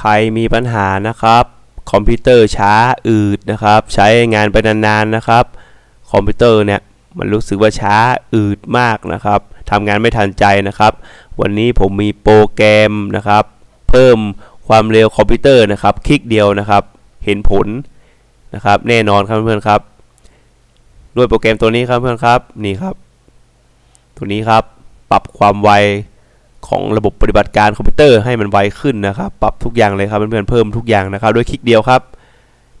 ใครมีปัญหานะครับ คอมพิวเตอร์ช้าอืดนะครับ ใช้งานไปนานๆนะครับ คอมพิวเตอร์เนี่ยมันรู้สึกว่าช้าอืดมากนะครับทำงานไม่ทันใจนะครับ วันนี้ผมมีโปรแกรมนะครับ เพิ่มความเร็วคอมพิวเตอร์นะครับ คลิกเดียวนะครับ เห็นผลนะครับ แน่นอนครับเพื่อนๆครับด้วยโปรแกรมตัวนี้ครับเพื่อนครับนี่ครับ ตัวนี้ครับปรับความไว ของระบบปฏิบัติการคอมพิวเตอร์ให้มันไวขึ้นนะครับ ปรับทุกอย่างเลยครับเพื่อนๆเพิ่มทุกอย่างนะครับด้วยคลิกเดียวครับ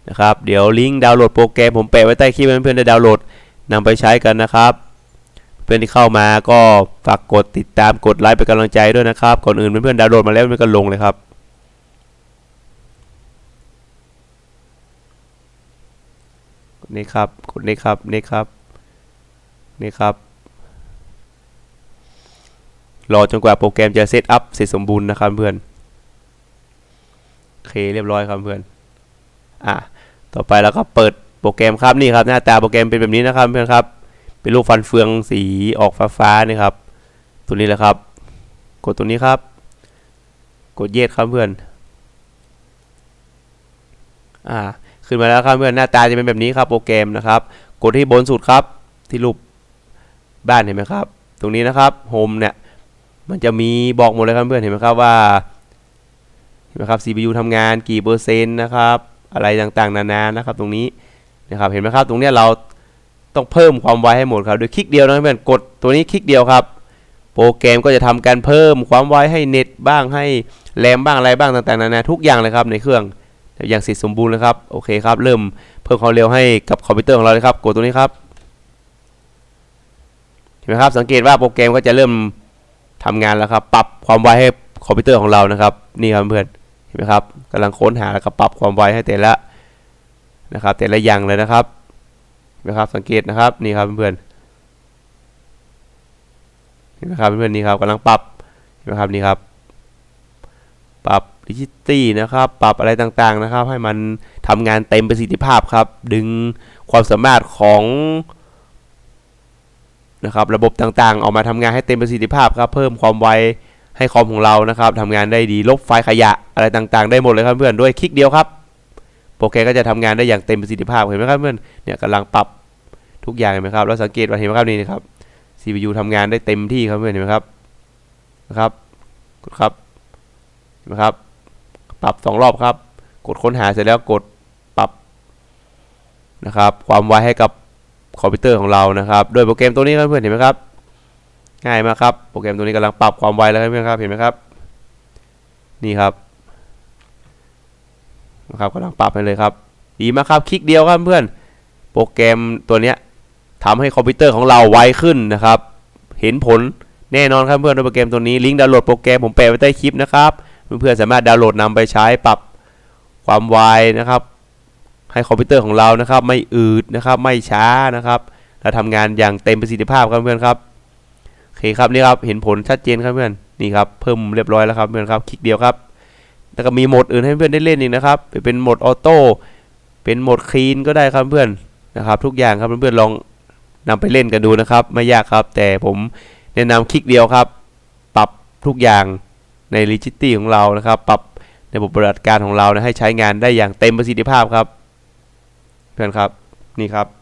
นะครับเดี๋ยวลิงก์ดาวน์โหลดโปรแกรมผมแปะไว้ใต้คลิปเพื่อนๆได้ดาวน์โหลดนำไปใช้กันนะครับ เพื่อนที่เข้ามาก็ฝากกดติดตามกดไลค์เป็นกำลังใจด้วยนะครับ ก่อนอื่นเพื่อนๆดาวน์โหลดมาแล้วเพื่อนก็ลงเลยครับนี่ครับกดนี่ครับนี่ครับนี่ครับ รอจนกว่าโปรแกรมจะเซตอัพเสร็จสมบูรณ์นะครับเพื่อนโอเคเรียบร้อยครับเพื่อนอะต่อไปแล้วก็เปิดโปรแกรมครับนี่ครับหน้าตาโปรแกรมเป็นแบบนี้นะครับเพื่อนครับ เป็นรูปฟันเฟืองสีออกฟ้าๆนี่ครับ ตัวนี้แหละครับ กดตัวนี้ครับ กดเยสครับเพื่อนอ่าขึ้นมาแล้วครับเพื่อนหน้าตาจะเป็นแบบนี้ครับโปรแกรมนะครับ กดที่บนสุดครับที่รูปบ้านเห็นไหมครับ ตรงนี้นะครับโฮมเนี่ย มันจะมีบอกหมดเลยครับเพื่อนเห็นไหมครับว่าเห็นไหมครับ CPU ทำงานกี่เปอร์เซ็นต์นะครับ อะไรต่างๆ นานานะครับ ตรงนี้นะครับเห็นไหมครับ ตรงนี้เราต้องเพิ่มความไวให้หมดครับโดยคลิกเดียวนะเพื่อนกดตัวนี้คลิกเดียวครับ โปรแกรมก็จะทำการเพิ่มความไวให้เน็ตบ้างให้แรมบ้างอะไรบ้างต่างๆนานาทุกอย่างเลยครับในเครื่องอย่างเสร็จสมบูรณ์เลยครับโอเคครับ เริ่มเพิ่มความเร็วให้กับคอมพิวเตอร์ของเราเลยครับ กดตัวนี้ครับเห็นไหมครับสังเกตว่าโปรแกรมก็จะเริ่ม ทำงานแล้วครับ ปรับความไวให้คอมพิวเตอร์ของเรานะครับ นี่ครับเพื่อนเห็นไหมครับกำลังค้นหาแล้วก็ปรับความไวให้แต่ละนะครับ แต่ละอย่างเลยนะครับเห็นไหมครับ สังเกตนะครับนี่ครับเพื่อนเห็นไหมครับเพื่อนนี่ครับกำลังปรับเห็นไหมครับนี่ครับ ปรับดิจิตี้นะครับ ปรับอะไรต่างๆนะครับ ให้มันทำงานเต็มประสิทธิภาพครับ ดึงความสามารถของ นะครับระบบต่างๆ ออกมาทำงานให้เต็มประสิทธิภาพครับเพิ่มความไวให้คอมของเรานะครับทำงานได้ดีลบไฟล์ขยะอะไรต่างๆ ได้หมดเลยครับเพื่อนด้วยคลิกเดียวครับโปรแกรมก็จะทำงานได้อย่างเต็มประสิทธิภาพเห็นไหมครับเพื่อนเนี่ยกำลังปรับทุกอย่างเห็นไหมครับแล้วสังเกตว่าเห็นไหมครับนี่นะครับ CPU ทำงานได้เต็มที่ครับเพื่อนเห็นไหมครับนะครับกดครับเห็นไหมครับ ปรับสองรอบครับ กดค้นหาเสร็จแล้วกดปรับนะครับ ความไวให้กับ คอมพิวเตอร์ของเรานะครับ โดยโปรแกรมตัวนี้ครับเพื่อนเห็นไหมครับ ง่ายมากครับ โปรแกรมตัวนี้กำลังปรับความไวแล้วครับเพื่อนครับ เห็นไหมครับ นี่ครับ นะครับกำลังปรับให้เลยครับ ดีมากครับ คลิกเดียวครับเพื่อน โปรแกรมตัวเนี้ยทำให้คอมพิวเตอร์ของเราไวขึ้นนะครับ เห็นผลแน่นอนครับเพื่อนโดยโปรแกรมตัวนี้ ลิงก์ดาวน์โหลดโปรแกรมผมแปะไว้ใต้คลิปนะครับ เพื่อนๆสามารถดาวน์โหลดนำไปใช้ปรับความไวนะครับ ให้คอมพิวเตอร์ของเรานะครับไม่อืดนะครับไม่ช้านะครับและทำงานอย่างเต็มประสิทธิภาพครับเพื่อนครับโอเคครับนี่ครับเห็นผลชัดเจนครับเพื่อนนี่ครับเพิ่มเรียบร้อยแล้วครับเพื่อนครับคลิกเดียวครับแล้วก็มีโหมดอื่นให้เพื่อนได้เล่นอีกนะครับเป็นโหมดออโต้เป็นโหมดคลีนก็ได้ครับเพื่อนนะครับ ทุกอย่างครับเพื่อนๆลองนำไปเล่นกันดูนะครับ ไม่ยากครับ แต่ผมแนะนำคลิกเดียวครับ ปรับทุกอย่างใน r e g i t y ของเรานะครับ ปรับในระบบปฏิบัติการของเรานะให้ใช้งานได้อย่างเต็มประสิทธิภาพครับ เพื่อนครับ นี่ครับ